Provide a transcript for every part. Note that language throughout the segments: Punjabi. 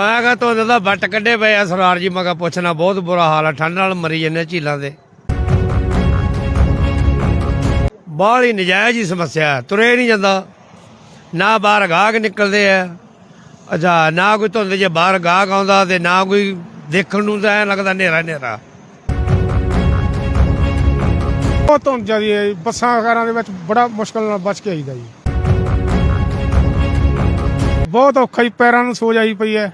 ਮੈਂ ਕਹਾਂ ਤੋਂ ਦਾ ਵੱਟ ਕੱਢੇ ਪਏ ਆ ਸਰਦਾਰ ਜੀ, ਮੈਂ ਕਿਹਾ ਪੁੱਛਣਾ ਬਹੁਤ ਬੁਰਾ ਹਾਲ ਆ, ਠੰਡ ਨਾਲ ਮਰੀ ਜੰਨੇ ਝੀਲਾਂ ਦੇ। ਬਾਹਲੀ ਨਜਾਇਜ਼ ਹੀ ਸਮੱਸਿਆ ਤੁਰੇ ਨਹੀਂ ਜਾਂਦਾ। ਨਾ ਬਾਹਰ ਗਾਹਕ ਨਿਕਲਦੇ ਆ। ਅੱਛਾ, ਨਾ ਕੋਈ ਧੁੰਦ ਜੇ ਬਾਹਰ ਗਾਹਕ ਆਉਂਦਾ ਤੇ ਨਾ ਕੋਈ ਦੇਖਣ ਨੂੰ ਤਾਂ ਐ ਲੱਗਦਾ ਹਨੇਰਾ ਹਨੇਰਾ। ਬਹੁਤ ਧੁੰਦ ਜਾਂਦੀ ਹੈ, ਬੱਸਾਂ ਵਗੈਰਾ ਦੇ ਵਿੱਚ ਬੜਾ ਮੁਸ਼ਕਲ ਨਾਲ ਬਚ ਕੇ ਆਈਦਾ ਜੀ। ਬਹੁਤ ਔਖਾ ਹੀ ਪੈਰਾਂ ਨੂੰ ਸੋਜ ਆਈ ਪਈ ਹੈ।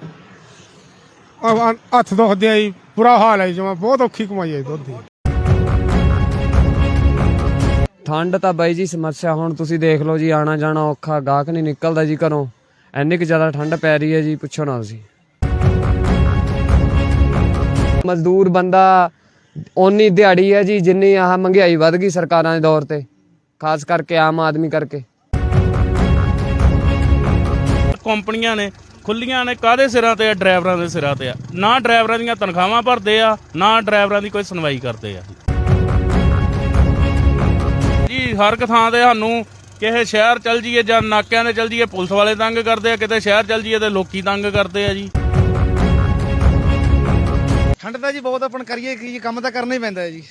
ਹੱਥ ਦੁਖਦੇ ਆ ਜੀ ਬੁਰਾ ਹਾਲ ਹੈ ਜਮਾ ਬਹੁਤ ਔਖੀ ਕਮਾਈ ਹੈ ਦੁੱਧ ਦੀ। ਠੰਡ ਤਾਂ ਬਾਈ ਜੀ ਸਮੱਸਿਆ ਹੁਣ ਤੁਸੀਂ ਦੇਖ ਲਓ ਜੀ ਆਣਾ ਜਾਣਾ ਔਖਾ ਗਾਹਕ ਨਹੀਂ ਨਿਕਲਦਾ ਜੀ ਘਰੋਂ। ਇੰਨੀ ਕੁ ਜ਼ਿਆਦਾ ਠੰਡ ਪੈ ਰਹੀ ਹੈ ਜੀ ਪੁੱਛੋ ਨਾ ਤੁਸੀਂ। ਮਜ਼ਦੂਰ ਬੰਦਾ ਓਨੀ ਦਿਹਾੜੀ ਹੈ ਜੀ ਜਿੰਨੀ ਆਹ ਮਹਿੰਗਾਈ ਵੱਧ ਗਈ ਸਰਕਾਰਾਂ ਦੇ ਦੌਰ ਤੇ ਖਾਸ ਕਰਕੇ ਆਮ ਆਦਮੀ ਕਰਕੇ। ਕੰਪਨੀਆਂ ਨੇ ਖੁੱਲੀਆਂ ਨੇ ਕਾਦੇ ਸਿਰਾਂ ਤੇ ਆ? ਡਰਾਈਵਰਾਂ ਦੇ ਸਿਰਾਂ ਤੇ ਆ। ਨਾ ਡਰਾਈਵਰਾਂ ਦੀਆਂ ਤਨਖਾਹਾਂ ਭਰਦੇ ਆ, ਨਾ ਡਰਾਈਵਰਾਂ ਦੀ ਕੋਈ ਸੁਣਵਾਈ ਕਰਦੇ ਆ। ਜੀ, ਹਰ ਇੱਕ ਥਾਂ ਤੇ ਸਾਨੂੰ ਕਿਸੇ ਸ਼ਹਿਰ ਚੱਲ ਜੀਏ ਜਾਂ ਨਾਕਿਆਂ ਤੇ ਚੱਲ ਜੀਏ ਪੁਲਿਸ ਵਾਲੇ ਤੰਗ ਕਰਦੇ ਆ, ਕਿਤੇ ਸ਼ਹਿਰ ਚੱਲ ਜੀਏ ਤੇ ਲੋਕੀ ਤੰਗ ਕਰਦੇ ਆ ਜੀ। ਠੰਡ ਤਾਂ ਜੀ ਬਹੁਤ ਆਪਣ ਕਰੀਏ ਕੀ ਜੀ, ਕੰਮ ਤਾਂ ਕਰਨਾ ਹੀ ਪੈਂਦਾ ਹੈ ਜੀ।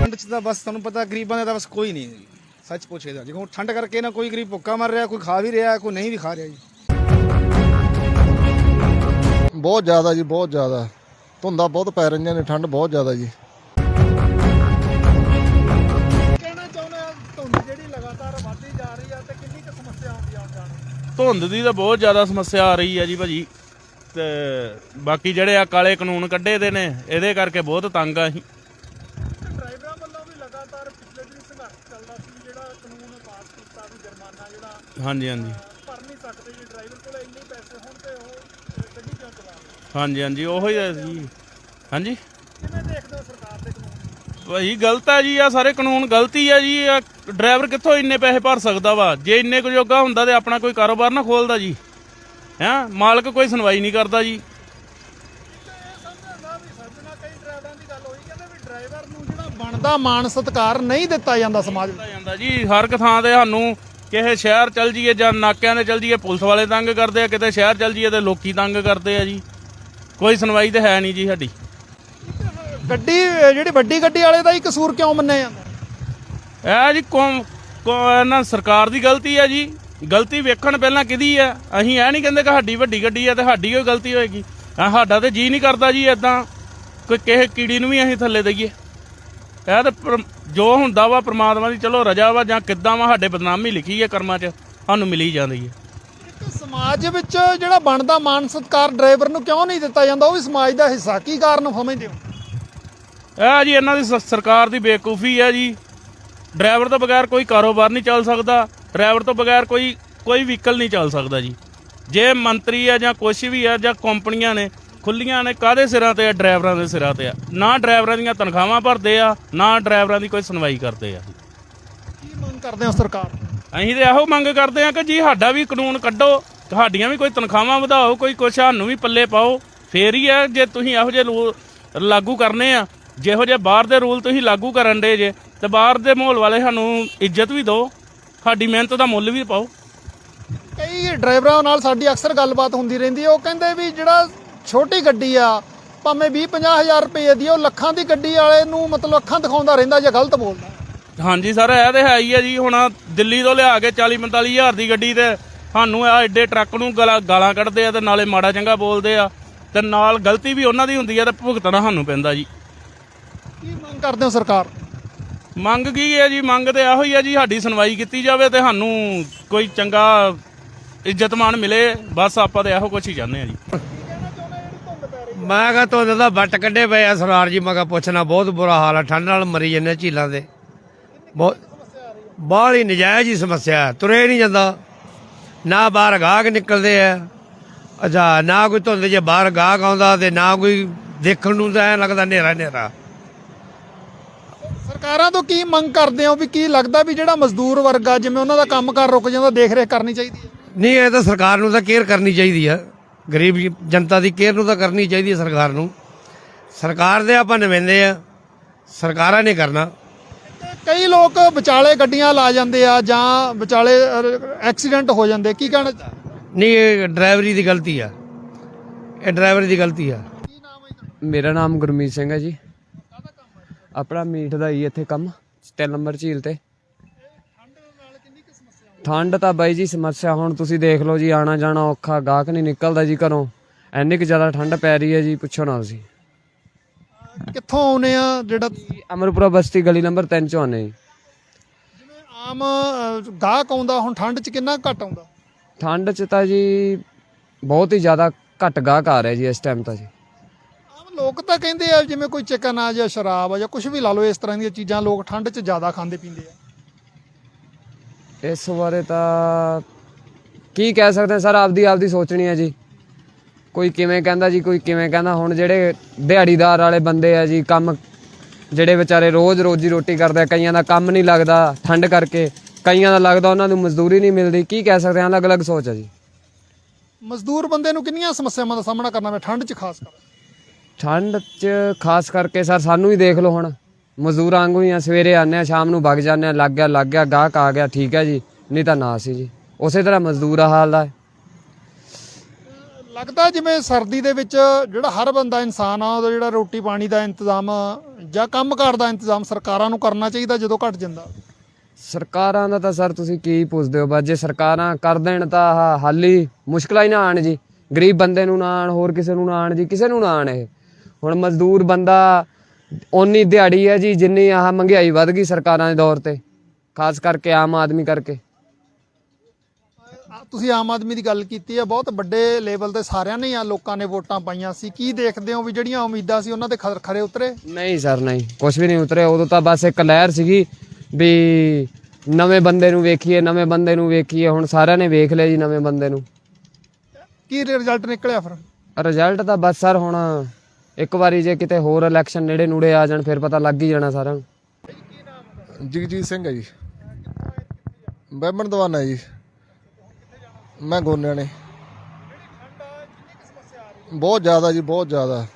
ਠੰਡ ਚ ਤਾਂ ਬਸ ਤੁਹਾਨੂੰ ਪਤਾ, ਗਰੀਬਾਂ ਦਾ ਤਾਂ ਬਸ ਕੋਈ ਨਹੀਂ ਹੈ ਜੀ। ਸੱਚ ਪੁੱਛੇ ਤਾਂ। ਜੀ ਹੁਣ ਠੰਡ ਕਰਕੇ ਨਾ ਕੋਈ ਗਰੀਬ ਭੁੱਖਾ ਮਰ ਰਿਹਾ ਕੋਈ ਖਾ ਵੀ ਰਿਹਾ ਕੋਈ ਨਹੀਂ ਵੀ ਖਾ ਰਿਹਾ ਜੀ। ਬਹੁਤ ਜ਼ਿਆਦਾ ਜੀ ਬਹੁਤ ਜ਼ਿਆਦਾ। ਧੁੰਦਾਂ ਬਹੁਤ ਪੈ ਰਹੀਆਂ ਨੇ ਠੰਡ ਬਹੁਤ ਜ਼ਿਆਦਾ ਜੀ। ਕਹਿਣਾ ਚਾਹੁੰਦੇ ਆ ਧੁੰਦ ਜਿਹੜੀ ਲਗਾਤਾਰ ਵੱਧਦੀ ਜਾ ਰਹੀ ਆ ਤੇ ਕਿੰਨੀ ਕੁ ਸਮੱਸਿਆ ਆਉਂਦੀ ਆ ਜਾਣ ਧੁੰਦ ਦੀ ਤਾਂ ਬਹੁਤ ਜ਼ਿਆਦਾ ਸਮੱਸਿਆ ਆ ਰਹੀ ਆ ਜੀ ਭਾਜੀ। ਤੇ ਬਾਕੀ ਜਿਹੜੇ ਆ ਕਾਲੇ ਕਾਨੂੰਨ ਕੱਢੇ ਦੇ ਨੇ ਇਹਦੇ ਕਰਕੇ ਬਹੁਤ ਤੰਗ ਆ ਅਸੀਂ ਡਰਾਈਵਰਾਂ ਵੱਲੋਂ ਵੀ ਲਗਾਤਾਰ ਪਿਛਲੇ ਦਿਨ ਸੰਘਰਸ਼ ਚੱਲਦਾ ਸੀ ਜਿਹੜਾ ਕਾਨੂੰਨ ਪਾਸ ਕੀਤਾ ਵੀ ਜੁਰਮਾਨਾ ਜਿਹੜਾ ਹਾਂਜੀ ਹਾਂਜੀ। ਭਰ ਨਹੀਂ ਸਕਦੇ ਜੀ ਡਰਾਈਵਰ ਕੋਲ ਇੰਨੇ ਪੈਸੇ ਹੋਣ ਤੇ ਉਹ ਅਹ, ਗੱਡੀ ਕਿਉਂ ਚਲਾ ਰਿਹਾ ਹਾਂਜੀ ਹਾਂਜੀ ਉਹੋ ਹੀ ਆ ਜੀ। ਹਾਂਜੀ? ਕਿਵੇਂ ਦੇਖਦੇ ਹੋ ਸਰਕਾਰ ਦੇ ਕਾਨੂੰਨ? ਭਾਈ ਗਲਤ ਆ ਜੀ ਆ ਸਾਰੇ ਕਾਨੂੰਨ ਗਲਤੀ ਆ ਜੀ ਆ ਡਰਾਈਵਰ ਕਿੱਥੋਂ ਇੰਨੇ ਪੈਸੇ ਭਰ ਸਕਦਾ ਵਾ? ਜੇ ਇੰਨੇ ਕੁ ਜੋਗਾ ਹੁੰਦਾ ਤੇ ਆਪਣਾ ਕੋਈ ਕਾਰੋਬਾਰ ਨਾ ਖੋਲਦਾ ਜੀ। ਹੈਂ? ਮਾਲਕ ਕੋਈ ਸੁਣਵਾਈ ਨਹੀਂ ਕਰਦਾ ਜੀ। ਦੀ ਨੂੰ ਬਣਦਾ ਮਾਣ ਸਤਿਕਾਰ ਨਹੀਂ ਦਿੱਤਾ ਜਾਂਦਾ ਸਮਾਜ ਵਿੱਚ। ਦਿੱਤਾ ਜਾਂਦਾ ਜੀ ਹਰ ਇੱਕ ਥਾਂ ਤੇ ਸਾਨੂੰ ਕਿਸੇ ਸ਼ਹਿਰ ਚੱਲ ਜੀਏ ਜਾਂ ਨਾਕਿਆਂ ਤੇ ਚੱਲ ਜੀਏ ਪੁਲਿਸ ਵਾਲੇ ਤੰਗ ਕਰਦੇ ਆ ਕਿਤੇ ਸ਼ਹਿਰ ਚੱਲ ਜੀਏ ਤੇ ਲੋਕੀ ਤੰਗ ਕਰਦੇ ਆ ਜੀ। ਕੋਈ ਸੁਣਵਾਈ ਤੇ ਹੈ ਨਹੀਂ ਜੀ ਸਾਡੀ। ਗੱਡੀ ਜਿਹੜੀ ਵੱਡੀ ਗੱਡੀ ਵਾਲੇ ਦਾ ਹੀ ਕਸੂਰ ਕਿਉਂ ਮੰਨਿਆ ਜਾਂਦਾ? ਇਹ ਜੀ ਕੌਮ ਕੌ- ਨਾ ਸਰਕਾਰ ਦੀ ਗਲਤੀ ਹੈ ਜੀ। ਗਲਤੀ ਵੇਖਣ ਪਹਿਲਾਂ ਕਿਹਦੀ ਹੈ ਅਸੀਂ ਇਹ ਨਹੀਂ ਕਹਿੰਦੇ ਕਿ ਸਾਡੀ ਵੱਡੀ ਗੱਡੀ ਹੈ ਤੇ ਸਾਡੀ ਕੋਈ ਗਲਤੀ ਹੋਏਗੀ। ਸਾਡਾ ਤੇ ਜੀ ਨਹੀਂ ਕਰਦਾ ਜੀ ਇਦਾਂ ਕੋਈ ਕਿਸੇ ਕੀੜੀ ਨੂੰ ਵੀ ਅਸੀਂ ਥੱਲੇ ਦਈਏ। ਇਹ ਤੇ ਪਰ- ਜੋ ਹੁੰਦਾ ਵਾ ਪ੍ਰਮਾਤਮਾ ਦੀ ਚਲੋ ਰਜਾ ਵਾ ਜਾਂ ਕਿੱਦਾਂ ਵਾ ਸਾਡੇ ਬਦਨਾਮੀ ਲਿਖੀ ਹੈ ਕਰਮਾਂ 'ਚ ਸਾਨੂੰ ਮਿਲੀ ਜਾਂਦੀ ਹੈ ਇੱਕ ਸਮਾਜ ਵਿੱਚ ਜਿਹੜਾ ਬਣਦਾ ਮਾਣ ਸਤਿਕਾਰ ਡਰਾਈਵਰ ਨੂੰ ਕਿਉਂ ਨਹੀਂ ਦਿੱਤਾ ਜਾਂਦਾ ਉਹ ਵੀ ਸਮਾਜ ਦਾ ਹਿੱਸਾ ਕੀ ਕਾਰਨ ਸਮਝਦੇ ਹੋ? ਇਹ ਜੀ ਇਹਨਾਂ ਦੀ ਸ- ਸਰਕਾਰ ਦੀ ਬੇਵਕੂਫੀ ਹੈ ਜੀ। ਡਰਾਈਵਰ ਤੋਂ ਬਗੈਰ ਕੋਈ ਕਾਰੋਬਾਰ ਨਹੀਂ ਚੱਲ ਸਕਦਾ ਡਰਾਈਵਰ ਤੋਂ ਬਗੈਰ ਕੋਈ ਕੋਈ ਵਹੀਕਲ ਨਹੀਂ ਚੱਲ ਸਕਦਾ ਜੀ। ਜੇ ਮੰਤਰੀ ਆ ਜਾਂ ਕੁਛ ਵੀ ਆ ਜਾਂ ਕੰਪਨੀਆਂ ਨੇ ਖੁੱਲੀਆਂ ਨੇ ਕਾਦੇ ਸਿਰਾਂ ਤੇ ਆ? ਡਰਾਈਵਰਾਂ ਦੇ ਸਿਰਾਂ ਤੇ ਆ। ਨਾ ਡਰਾਈਵਰਾਂ ਦੀਆਂ ਤਨਖਾਹਾਂ ਭਰਦੇ ਆ ਨਾ ਡਰਾਈਵਰਾਂ ਦੀ ਕੋਈ ਸੁਣਵਾਈ ਕਰਦੇ ਆ। ਕੀ ਮੰਗ ਕਰਦੇ ਹੋ ਸਰਕਾਰ? ਅਸੀਂ ਤੇ ਇਹੋ ਮੰਗ ਕਰਦੇ ਆ ਕਿ ਜੀ ਸਾਡਾ ਵੀ ਕਾਨੂੰਨ ਕੱਢੋ ਤੁਹਾਡੀਆਂ ਵੀ ਕੋਈ ਤਨਖਾਹਾਂ ਵਧਾਓ ਕੋਈ ਕੁਛ ਸਾਨੂੰ ਵੀ ਪੱਲੇ ਪਾਓ। ਫੇਰ ਹੀ ਆ ਜੇ ਤੁਸੀਂ ਇਹੋ ਜਿਹੇ ਰੂਲ ਲਾਗੂ ਕਰਨੇ ਆ ਜਿਹੋ ਜਿਹੇ ਬਾਹਰ ਦੇ ਰੂਲ ਤੁਸੀਂ ਲਾਗੂ ਕਰਨ ਦੇ ਜੇ ਤੇ ਬਾਹਰ ਦੇ ਮਾਹੌਲ ਵਾਲੇ ਸਾਨੂੰ ਇੱਜ਼ਤ ਵੀ ਦਿਓ ਸਾਡੀ ਮਿਹਨਤ ਦਾ ਮੁੱਲ ਵੀ ਪਾਓ। ਕਈ ਡਰਾਈਵਰਾਂ ਨਾਲ ਸਾਡੀ ਅਕਸਰ ਗੱਲਬਾਤ ਹੁੰਦੀ ਰਹਿੰਦੀ ਹੈ ਉਹ ਕਹਿੰਦੇ ਵੀ ਜਿਹੜਾ ਛੋਟੀ ਗੱਡੀ ਆ ਭਾਵੇਂ 20 50 ਹਜ਼ਾਰ ਰੁਪਏ ਦੀ ਆ, ਉਹ ਲੱਖਾਂ ਦੀ ਗੱਡੀ ਵਾਲੇ ਨੂੰ ਮਤਲਬ ਅੱਖਾਂ ਦਿਖਾਉਂਦਾ ਰਹਿੰਦਾ ਜਾਂ ਗਲਤ ਬੋਲਦਾ। ਹਾਂਜੀ ਸਰ ਇਹ ਤੇ ਹੈ ਹੀ ਆ ਜੀ ਹੁਣ ਦਿੱਲੀ ਤੋਂ ਲਿਆ ਕੇ 40 45 ਹਜ਼ਾਰ ਦੀ ਗੱਡੀ ਤੇ ਸਾਨੂੰ ਆ ਐਡੇ ਟਰੱਕ ਨੂੰ ਗਾਲਾਂ ਗਾਲਾਂ ਕੱਢਦੇ ਆ ਤੇ ਨਾਲੇ ਮਾੜਾ ਚੰਗਾ ਬੋਲਦੇ ਆ ਤੇ ਨਾਲ ਗਲਤੀ ਵੀ ਉਹਨਾਂ ਦੀ ਹੁੰਦੀ ਆ ਤੇ ਭੁਗਤਣਾ ਸਾਨੂੰ ਪੈਂਦਾ ਜੀ। ਕੀ ਮੰਗ ਕਰਦੇ ਹੋ ਸਰਕਾਰ? ਮੰਗ ਕੀ ਹੈ ਜੀ ਮੰਗ ਤੇ ਇਹੋ ਹੀ ਹੈ ਜੀ ਸਾਡੀ ਸੁਣਵਾਈ ਕੀਤੀ ਜਾਵੇ ਤੇ ਸਾਨੂੰ ਕੋਈ ਚੰਗਾ ਇੱਜ਼ਤਮਾਨ ਮਿਲੇ ਬਸ ਆਪਾਂ ਤੇ ਇਹੋ ਕੁਛ ਹੀ ਚਾਹੁੰਦੇ ਆ ਜੀ। ਮੈਂ ਕਹਾਂ ਤੋਂ ਦਾ ਵੱਟ ਕੱਢੇ ਪਏ ਆ ਸਰਦਾਰ ਜੀ ਮੈਂ ਕਿਹਾ ਪੁੱਛਣਾ ਬਹੁਤ ਬੁਰਾ ਹਾਲ ਆ ਠੰਡ ਨਾਲ ਮਰੀ ਜੰਨੇ ਝੀਲਾਂ ਦੇ। ਬਹੁਤ ਬਾਹਲੀ ਨਜਾਇਜ਼ ਹੀ ਸਮੱਸਿਆ। ਤੁਰੇ ਨਹੀਂ ਜਾਂਦਾ। ਨਾ ਬਾਹਰ ਗਾਹਕ ਨਿਕਲਦੇ ਆ ਅੱਛਾ ਨਾ ਕੋਈ ਧੁੰਦ ਜੇ ਬਾਹਰ ਗਾਹਕ ਆਉਂਦਾ ਤੇ ਨਾ ਕੋਈ ਦੇਖਣ ਨੂੰ ਤਾਂ ਐ ਲੱਗਦਾ ਹਨੇਰਾ ਹਨੇਰਾ। ਸਰਕਾਰਾਂ ਤੋਂ ਕੀ ਮੰਗ ਕਰਦੇ ਹੋ ਵੀ ਕੀ ਲੱਗਦਾ ਵੀ ਜਿਹੜਾ ਮਜ਼ਦੂਰ ਵਰਗ ਆ ਜਿਵੇਂ ਉਹਨਾਂ ਦਾ ਕੰਮਕਾਰ ਰੁਕ ਜਾਂਦਾ ਦੇਖ ਰੇਖ ਕਰਨੀ ਚਾਹੀਦੀ ਹੈ? ਨਹੀਂ ਇਹ ਤਾਂ ਸਰਕਾਰ ਨੂੰ ਤਾਂ ਕੇਅਰ ਕਰਨੀ ਚਾਹੀਦੀ ਆ। ਗਰੀਬ ਜਨਤਾ ਦੀ ਕੇਅਰ ਨੂੰ ਤਾਂ ਕਰਨੀ ਚਾਹੀਦੀ ਹੈ ਸਰਕਾਰ ਨੂੰ। ਸਰਕਾਰ ਦੇ ਆਪਾਂ ਨੁਮਾਇੰਦੇ ਆ ਸਰਕਾਰਾਂ ਨੇ ਕਰਨਾ। ਕਈ ਲੋਕ ਵਿਚਾਲੇ ਗੱਡੀਆਂ ਲਾ ਜਾਂਦੇ ਆ ਜਾਂ ਵਿਚਾਲੇ ਐਕਸੀਡੈਂਟ ਹੋ ਜਾਂਦੇ ਕੀ ਕਹਿਣਾ ਨਹੀਂ ਇਹ ਡਰਾਈਵਰੀ ਦੀ ਗਲਤੀ ਆ। ਇਹ ਡਰਾਈਵਰ ਦੀ ਗਲਤੀ ਆ। ਮੇਰਾ ਨਾਮ ਗੁਰਮੀਤ ਸਿੰਘ ਹੈ ਜੀ। ਆਪਣਾ ਮੀਟ ਦਾ ਹੀ ਇੱਥੇ ਕੰਮ 3 ਨੰਬਰ ਝੀਲ ਤੇ। ਠੰਡ ਤਾਂ ਬਾਈ ਜੀ ਸਮੱਸਿਆ ਹੁਣ ਤੁਸੀਂ ਦੇਖ ਲਓ ਜੀ ਆਣਾ ਜਾਣਾ ਔਖਾ ਗਾਹਕ ਨਹੀਂ ਨਿਕਲਦਾ ਜੀ ਘਰੋਂ। ਇੰਨੀ ਕੁ ਜ਼ਿਆਦਾ ਠੰਡ ਪੈ ਰਹੀ ਹੈ ਜੀ ਪੁੱਛੋ ਨਾ ਤੁਸੀਂ। ਕਿੱਥੋਂ ਆਉਨੇ ਆ? ਜਿਹੜਾ ਅਮਰਪੁਰਾ ਬਸਤੀ ਗਲੀ ਨੰਬਰ 3 ਚੋਂ ਆਨੇ ਜੀ। ਆਮ ਗਾਹਕ ਆਉਂਦਾ ਹੁਣ ਠੰਡ 'ਚ ਕਿੰਨਾ ਘੱਟ ਆਉਂਦਾ? ਠੰਡ 'ਚ ਤਾਂ ਜੀ ਬਹੁਤ ਹੀ ਜ਼ਿਆਦਾ ਘੱਟ ਗਾਹਕ ਆ ਰਿਹਾ ਜੀ ਇਸ ਟਾਈਮ ਤਾਂ ਜੀ। ਆਮ ਲੋਕ ਤਾਂ ਕਹਿੰਦੇ ਆ ਜਿਵੇਂ ਕੋਈ ਚਿਕਨ ਆ ਜਾਂ ਸ਼ਰਾਬ ਆ ਜਾਂ ਕੁਝ ਵੀ ਲਾ ਲਓ ਇਸ ਤਰ੍ਹਾਂ ਦੀਆਂ ਚੀਜ਼ਾਂ ਲੋਕ ਠੰਡ 'ਚ ਜ਼ਿਆਦਾ ਖਾਂਦੇ ਪੀਂਦੇ ਆ। ਇਸ ਬਾਰੇ ਤਾਂ ਕੀ ਕਹਿ ਸਕਦੇ ਸਰ ਆਪਦੀ ਆਪਦੀ ਸੋਚਣੀ ਹੈ ਜੀ। ਕੋਈ ਕਿਵੇਂ ਕਹਿੰਦਾ ਜੀ ਕੋਈ ਕਿਵੇਂ ਕਹਿੰਦਾ। ਹੁਣ ਜਿਹੜੇ ਦਿਹਾੜੀਦਾਰ ਵਾਲੇ ਬੰਦੇ ਆ ਜੀ ਕੰਮ ਜਿਹੜੇ ਵਿਚਾਰੇ ਰੋਜ਼ ਰੋਜੀ ਰੋਟੀ ਕਰਦੇ ਆ ਕਈਆਂ ਦਾ ਕੰਮ ਨਹੀਂ ਲੱਗਦਾ ਠੰਡ ਕਰਕੇ ਕਈਆਂ ਦਾ ਲੱਗਦਾ ਉਹਨਾਂ ਨੂੰ ਮਜ਼ਦੂਰੀ ਨਹੀਂ ਮਿਲਦੀ। ਕੀ ਕਹਿ ਸਕਦੇ ਹਾਂ ਅਲੱਗ-ਅਲੱਗ ਸੋਚ ਹੈ ਜੀ। ਮਜ਼ਦੂਰ ਬੰਦੇ ਨੂੰ ਕਿੰਨੀਆਂ ਸਮੱਸਿਆਵਾਂ ਦਾ ਸਾਹਮਣਾ ਕਰਨਾ ਪੈ ਠੰਡ 'ਚ ਖਾਸ ਕਰ ਠੰਡ 'ਚ ਖਾਸ ਕਰਕੇ ਸਰ ਸਾਨੂੰ ਹੀ ਦੇਖ ਲਓ ਹੁਣ। ਮਜ਼ਦੂਰਾਂ ਵਾਂਗੂ ਹੀ ਆ ਸਵੇਰੇ ਆਨੇ ਆ ਸ਼ਾਮ ਨੂੰ ਵਗ ਜਾਂਦੇ ਆ ਲੱਗ ਗਿਆ ਲੱਗ ਗਿਆ ਗਾਹਕ ਆ ਗਿਆ ਠੀਕ ਹੈ ਜੀ ਨਹੀਂ ਤਾਂ ਨਾ ਸੀ ਜੀ। ਉਸੇ ਤਰ੍ਹਾਂ ਮਜ਼ਦੂਰ ਆ ਹਾਲ ਦਾ ਹੈ। ਲੱਗਦਾ ਜਿਵੇਂ ਸਰਦੀ ਦੇ ਵਿੱਚ ਜਿਹੜਾ ਹਰ ਬੰਦਾ ਇਨਸਾਨ ਆ ਉਹਦਾ ਜਿਹੜਾ ਰੋਟੀ ਪਾਣੀ ਦਾ ਇੰਤਜ਼ਾਮ ਜਾਂ ਕੰਮਕਾਰ ਦਾ ਇੰਤਜ਼ਾਮ ਸਰਕਾਰਾਂ ਨੂੰ ਕਰਨਾ ਚਾਹੀਦਾ ਜਦੋਂ ਘਟ ਜਾਂਦਾ। ਸਰਕਾਰਾਂ ਦਾ ਤਾਂ ਸਰ ਤੁਸੀਂ ਕੀ ਪੁੱਛਦੇ ਹੋ ਬਸ ਜੇ ਸਰਕਾਰਾਂ ਕਰ ਦੇਣ ਤਾਂ ਆਹ ਹੱਲ ਹੀ ਮੁਸ਼ਕਲਾਂ ਹੀ ਨਾ ਆਣ ਜੀ। ਗਰੀਬ ਬੰਦੇ ਨੂੰ ਨਾ ਆਣ ਹੋਰ ਕਿਸੇ ਨੂੰ ਨਾ ਆਣ ਜੀ ਕਿਸੇ ਨੂੰ ਨਾ ਆਣ ਇਹ। ਹੁਣ ਮਜ਼ਦੂਰ ਬੰਦਾ ਓਨੀ ਦਿਹਾੜੀ ਹੈ ਜੀ ਜਿੰਨੀ ਆਹ ਮਹਿੰਗਾਈ ਵੱਧ ਗਈ ਸਰਕਾਰਾਂ ਦੇ ਦੌਰ ਤੇ ਖਾਸ ਕਰਕੇ ਆਮ ਆਦਮੀ ਕਰਕੇ। ਤੁਸੀਂ ਆਮ ਆਦਮੀ ਦੀ ਗੱਲ ਕੀਤੀ ਹੈ ਬਹੁਤ ਵੱਡੇ ਲੈਵਲ ਤੇ ਸਾਰਿਆਂ ਨੇ ਆ ਲੋਕਾਂ ਨੇ ਵੋਟਾਂ ਪਾਈਆਂ ਸੀ। ਕੀ ਦੇਖਦੇ ਹੋ ਵੀ ਜਿਹੜੀਆਂ ਉਮੀਦਾਂ ਸੀ ਉਹਨਾਂ ਦੇ ਖਰ- ਖਰੇ ਉਤਰੇ? ਨਹੀਂ ਸਰ ਨਹੀਂ ਕੁਝ ਵੀ ਨਹੀਂ ਉਤਰੇ। ਉਦੋਂ ਤਾਂ ਬਸ ਇੱਕ ਲਹਿਰ ਸੀਗੀ ਵੀ ਨਵੇਂ ਬੰਦੇ ਨੂੰ ਵੇਖੀਏ ਨਵੇਂ ਬੰਦੇ ਨੂੰ ਵੇਖੀਏ। ਹੁਣ ਸਾਰਿਆਂ ਨੇ ਵੇਖ ਲਿਆ ਜੀ ਨਵੇਂ ਬੰਦੇ ਨੂੰ। ਕੀ ਰਿਜ਼ਲਟ ਨਿਕਲਿਆ ਫਿਰ? ਰਿਜ਼ਲਟ ਤਾਂ ਬਸ ਸਰ ਹੁਣ ਇੱਕ ਵਾਰੀ ਜੇ ਕਿਤੇ ਹੋਰ ਇਲੈਕਸ਼ਨ ਨੇੜੇ ਨੂੜੇ ਆ ਜਾਣ, ਫਿਰ ਪਤਾ ਲੱਗ ਹੀ ਜਾਣਾ ਸਾਰਿਆਂ ਨੂੰ। ਜਗਜੀਤ ਸਿੰਘ ਹੈ ਜੀ। ਬੈਮਣ ਦਵਾਨਾ ਜੀ। ਮੈਂ ਗੋਨਿਆਂ ਨੇ। ਬਹੁਤ ਜ਼ਿਆਦਾ ਜੀ, ਬਹੁਤ ਜ਼ਿਆਦਾ।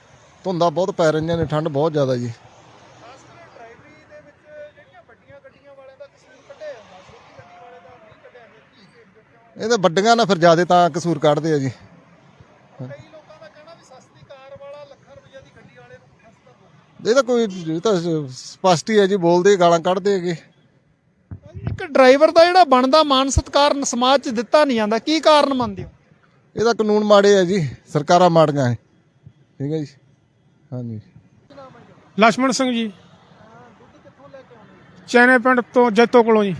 ਧੁੰਦਾਂ ਬਹੁਤ ਪੈ ਰਹੀਆਂ ਨੇ, ਠੰਡ ਬਹੁਤ ਜ਼ਿਆਦਾ ਜੀ। ਇਹ ਤਾਂ ਵੱਡੀਆਂ ਨਾ, ਫਿਰ ਜ਼ਿਆਦਾ ਤਾਂ ਕਸੂਰ ਕੱਢਦੇ ਆ ਜੀ। ਇਹ ਤਾਂ ਕੋਈ ਇਹ ਤਾਂ ਸਪਸ਼ਟ ਹੈ ਜੀ ਬੋਲਦੇ ਗਾਲਾਂ ਕੱਢਦੇ ਹੈਗੇ। ਇੱਕ ਡਰਾਈਵਰ ਦਾ ਜਿਹੜਾ ਬਣਦਾ ਮਾਨ ਸਤਕਾਰ ਸਮਾਜ 'ਚ ਦਿੱਤਾ ਨਹੀਂ ਜਾਂਦਾ ਕੀ ਕਾਰਨ ਮੰਨਦੇ ਹੋ? ਇਹ ਤਾਂ ਕਾਨੂੰਨ ਮਾੜੇ ਆ ਜੀ ਸਰਕਾਰਾਂ ਮਾੜੀਆਂ ਹੈ ਠੀਕ ਹੈ ਜੀ? ਹਾਂਜੀ। ਲక్ష్మణ ਸਿੰਘ ਜੀ। ਚੈਨੇ ਪਿੰਡ ਤੋਂ ਜੈਤੋ ਕੋਲੋਂ ਜੀ।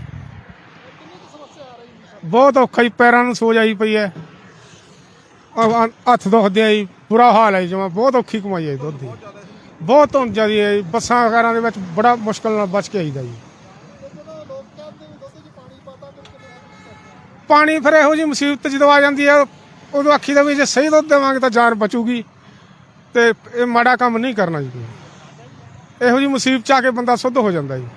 ਬਹੁਤ ਔਖਾ ਜੀ ਪੈਰਾਂ ਨੂੰ ਸੋਜ ਆਈ ਪਈ ਹੈ। ਹੱਥ ਦੁਖਦੇ ਆ ਜੀ ਬੁਰਾ ਹਾਲ ਹੈ ਜਮਾ ਬਹੁਤ ਔਖੀ ਕਮਾਈ ਹੈ ਦੁੱਧ ਦੀ। ਬਹੁਤ ਧੁੰਦ ਜਿਆਦੀ ਹੈ ਜੀ। ਬੱਸਾਂ ਵਗੈਰਾ ਦੇ ਵਿੱਚ ਬੜਾ ਮੁਸ਼ਕਲ ਨਾਲ ਬਚ ਕੇ ਆਈਦਾ ਜੀ। ਪਾਣੀ ਫਿਰ ਇਹੋ ਜੀ ਮੁਸੀਬਤ ਜਦੋਂ ਆ ਜਾਂਦੀ ਹੈ, ਉਦੋਂ ਆਖੀ ਦਾ ਵੀ ਜੇ ਸਹੀ ਦੁੱਧ ਦੇਵਾਂਗੇ ਤਾਂ ਜਾਨ ਬਚੂਗੀ। ਤੇ ਇਹ ਮਾੜਾ ਕੰਮ ਨਹੀਂ ਕਰਨਾ ਜੀ। ਇਹੋ ਜੀ ਮੁਸੀਬਤ ਚ ਆ ਕੇ ਬੰਦਾ ਸੁੱਧ ਹੋ ਜਾਂਦਾ ਜੀ।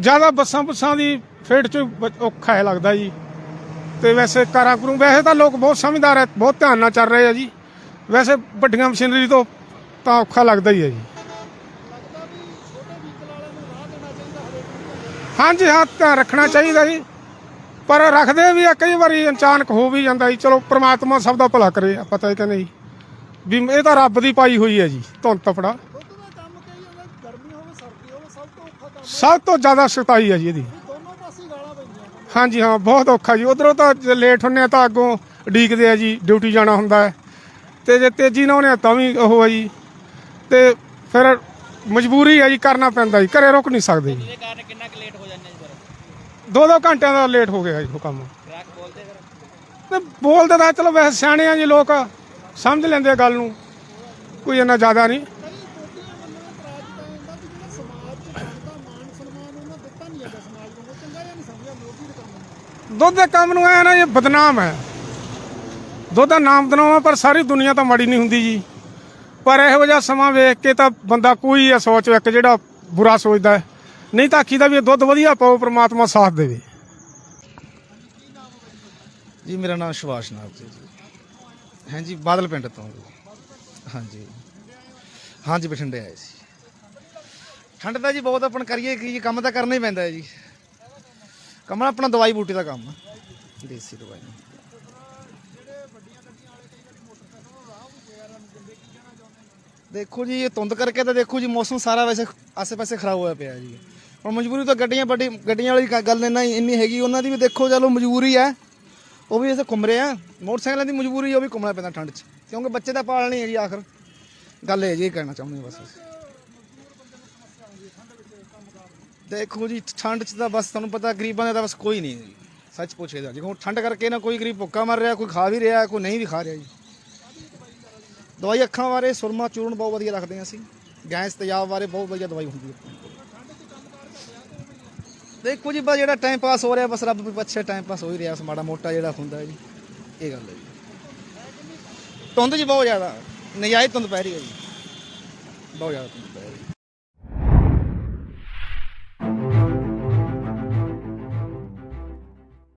ਜ਼ਿਆਦਾ ਬੱਸਾਂ ਬੁੱਸਾਂ ਦੀ ਫੇਟ ਚ ਬ- ਔਖਾ ਹੈ ਲੱਗਦਾ ਜੀ। ਤੇ ਵੈਸੇ ਕਾਰਾਂ ਕਰੂੰ ਵੈਸੇ ਤਾਂ ਲੋਕ ਬਹੁਤ ਸਮਝਦਾਰ ਹੈ ਬਹੁਤ ਧਿਆਨ ਨਾਲ ਚੱਲ ਰਹੇ ਆ ਜੀ। ਵੈਸੇ ਵੱਡੀਆਂ ਮਸ਼ੀਨਰੀ ਤੋਂ ਤਾਂ ਔਖਾ ਲੱਗਦਾ ਹੀ ਹੈ ਜੀ। ਹਾਂਜੀ ਹਾਂ ਧਿਆਨ ਰੱਖਣਾ ਚਾਹੀਦਾ ਜੀ। ਪਰ ਰੱਖਦੇ ਵੀ ਆ ਕਈ ਵਾਰੀ ਅਚਾਨਕ ਹੋ ਵੀ ਜਾਂਦਾ ਜੀ। ਚਲੋ ਪ੍ਰਮਾਤਮਾ ਸਭ ਦਾ ਭਲਾ ਕਰੇ ਆਪਾਂ ਤਾਂ ਇਹ ਕਹਿੰਦੇ ਜੀ। ਵੀ ਇਹ ਤਾਂ ਰੱਬ ਦੀ ਪਾਈ ਹੋਈ ਹੈ ਜੀ ਧੁੰਦ ਤਪੜਾ। ਸਭ ਤੋਂ ਜ਼ਿਆਦਾ ਸਖਤਾਈ ਹੈ ਜੀ ਇਹਦੀ। ਹਾਂਜੀ ਹਾਂ ਬਹੁਤ ਔਖਾ ਜੀ। ਉਧਰੋਂ ਤਾਂ ਜੇ ਲੇਟ ਹੁੰਨੇ ਆ ਤਾਂ ਅੱਗੋਂ ਉਡੀਕਦੇ ਆ ਜੀ ਡਿਊਟੀ ਜਾਣਾ ਹੁੰਦਾ ਹੈ। ਤੇ ਜੇ ਤੇਜ਼ੀ ਨਾਲ ਉਹਨੇ ਤਾਂ ਵੀ ਉਹ ਹੈ ਜੀ। ਤੇ ਫਿਰ ਮਜਬੂਰੀ ਹੈ ਜੀ ਕਰਨਾ ਪੈਂਦਾ ਜੀ। ਘਰੇ ਰੁਕ ਨਹੀਂ ਸਕਦੇ ਜੀ। ਕਾਰਨ ਕਿੰਨਾ ਕੁ ਲੇਟ ਹੋ ਜਾਂਦੇ ਜੀ ਫਿਰ? ਦੋ ਦੋ ਘੰਟਿਆਂ ਦਾ ਲੇਟ ਹੋ ਗਿਆ ਜੀ ਉਹ ਕੰਮ। ਟਰੱਕ ਬੋਲਦੇ ਫਿਰ? ਤੇ ਬੋਲਦੇ ਤਾਂ ਚਲੋ ਵੈਸੇ ਸਿਆਣੇ ਆ ਜੀ ਲੋਕ ਸਮਝ ਲੈਂਦੇ ਆ ਗੱਲ ਨੂੰ। ਕੋਈ ਇੰਨਾ ਜ਼ਿਆਦਾ ਨਹੀਂ। ਦੁੱਧ ਦੇ ਕੰਮ ਨੂੰ ਐ ਨਾ, ਇਹ ਬਦਨਾਮ ਹੈ। ਦੁੱਧ ਦਾ ਨਾਮ ਬਦਨਾਮ ਪਰ ਸਾਰੀ ਦੁਨੀਆ ਤਾਂ ਮਾੜੀ ਨਹੀਂ ਹੁੰਦੀ ਜੀ। ਪਰ ਇਹੋ ਜਿਹਾ ਸਮਾਂ ਵੇਖ ਕੇ ਤਾਂ ਬੰਦਾ ਕੋਈ ਆ ਸੋਚ ਇੱਕ ਜਿਹੜਾ ਬੁਰਾ ਸੋਚਦਾ ਨਹੀਂ ਤਾਂ ਆਖੀਦਾ ਵੀ ਇਹ ਦੁੱਧ ਵਧੀਆ ਪਾਓ, ਪ੍ਰਮਾਤਮਾ ਸਾਥ ਦੇਵੇ। ਜੀ, ਮੇਰਾ ਨਾਮ ਸੁਭਾਸ਼ ਨਾਥ ਜੀ। ਹਾਂਜੀ ਬਾਦਲ ਪਿੰਡ ਤੋਂ। ਹਾਂਜੀ। ਹਾਂਜੀ, ਬਠਿੰਡੇ ਆਏ ਸੀ। ਠੰਡ ਦਾ ਜੀ ਬਹੁਤ ਆਪਣ ਕਰੀਏ ਕੀ ਕੰਮ ਤਾਂ ਕਰਨਾ ਹੀ ਪੈਂਦਾ ਹੈ ਜੀ। ਕਮਲ, ਆਪਣਾ ਦਵਾਈ ਬੂਟੀ ਦਾ ਕੰਮ ਆ। ਦੇਸੀ ਦਵਾਈ। ਦੇਖੋ ਜੀ, ਇਹ ਧੁੰਦ ਕਰਕੇ ਤਾਂ ਦੇਖੋ ਜੀ, ਮੌਸਮ ਸਾਰਾ ਵੈਸੇ ਆਸੇ-ਪਾਸੇ ਖਰਾਬ ਹੋਇਆ ਪਿਆ ਜੀ। ਹੁਣ ਮਜਬੂਰੀ ਤਾਂ ਗੱਡੀਆਂ ਵੱਡੀ, ਗੱਡੀਆਂ ਵਾਲੀ ਗੱਲ ਇੰਨਾ ਇੰਨੀ ਹੈਗੀ, ਉਹਨਾਂ ਦੀ ਵੀ ਦੇਖੋ, ਚਲੋ ਮਜਬੂਰੀ ਹੈ। ਉਹ ਵੀ ਇਸੇ ਘੁੰਮ ਰਹੇ ਆ ਮੋਟਰਸਾਈਕਲਾਂ ਦੀ ਮਜਬੂਰੀ, ਉਹ ਵੀ ਘੁੰਮਣਾ ਪੈਂਦਾ ਠੰਡ 'ਚ। ਕਿਉਂਕਿ ਬੱਚੇ ਦਾ ਪਾਲਣੀ ਹੈ ਜੀ, ਆਖਰ। ਗੱਲ ਇਹ ਜੀ ਕਹਿਣਾ ਚਾਹੁੰਦੇ ਬਸ ਦੇਖੋ ਜੀ, ਠੰਡ 'ਚ ਤਾਂ ਬਸ ਤੁਹਾਨੂੰ ਪਤਾ ਗਰੀਬਾਂ ਦਾ ਤਾਂ ਬਸ ਕੋਈ ਨਹੀਂ ਜੀ। ਸੱਚ ਪੁੱਛੇ ਦਾ ਜਿਵੇਂ ਹੁਣ ਠੰਡ ਕਰਕੇ ਨਾ ਕੋਈ ਗਰੀਬ ਭੁੱਖਾ ਮਰ ਰਿਹਾ, ਕੋਈ ਖਾ ਵੀ ਰਿਹਾ, ਕੋਈ ਨਹੀਂ ਵੀ ਖਾ ਰਿਹਾ ਜੀ। ਦਵਾਈ ਅੱਖਾਂ ਬਾਰੇ ਸੁਰਮਾ, ਚੂਰਨ ਬਹੁਤ ਵਧੀਆ ਰੱਖਦੇ ਹਾਂ ਅਸੀਂ। ਗੈਸ, ਤੇਜ਼ਾਬ ਬਾਰੇ ਬਹੁਤ ਵਧੀਆ ਦਵਾਈ ਹੁੰਦੀ ਹੈ। ਦੇਖੋ ਜੀ, ਬਸ ਜਿਹੜਾ ਟਾਈਮ ਪਾਸ ਹੋ ਰਿਹਾ, ਬਸ ਰੱਬ ਵੀ ਅੱਛਾ ਟਾਈਮ ਪਾਸ ਹੋ ਹੀ ਰਿਹਾ ਮਾੜਾ ਮੋਟਾ ਜਿਹੜਾ ਹੁੰਦਾ ਹੈ ਜੀ, ਇਹ ਗੱਲ ਹੈ ਜੀ। ਧੁੰਦ ਜੀ ਬਹੁਤ ਜ਼ਿਆਦਾ, ਨਜਾਇਜ਼ ਧੁੰਦ ਪੈ ਰਹੀ ਹੈ ਜੀ। ਬਹੁਤ ਜ਼ਿਆਦਾ ਧੁੰਦ ਪੈ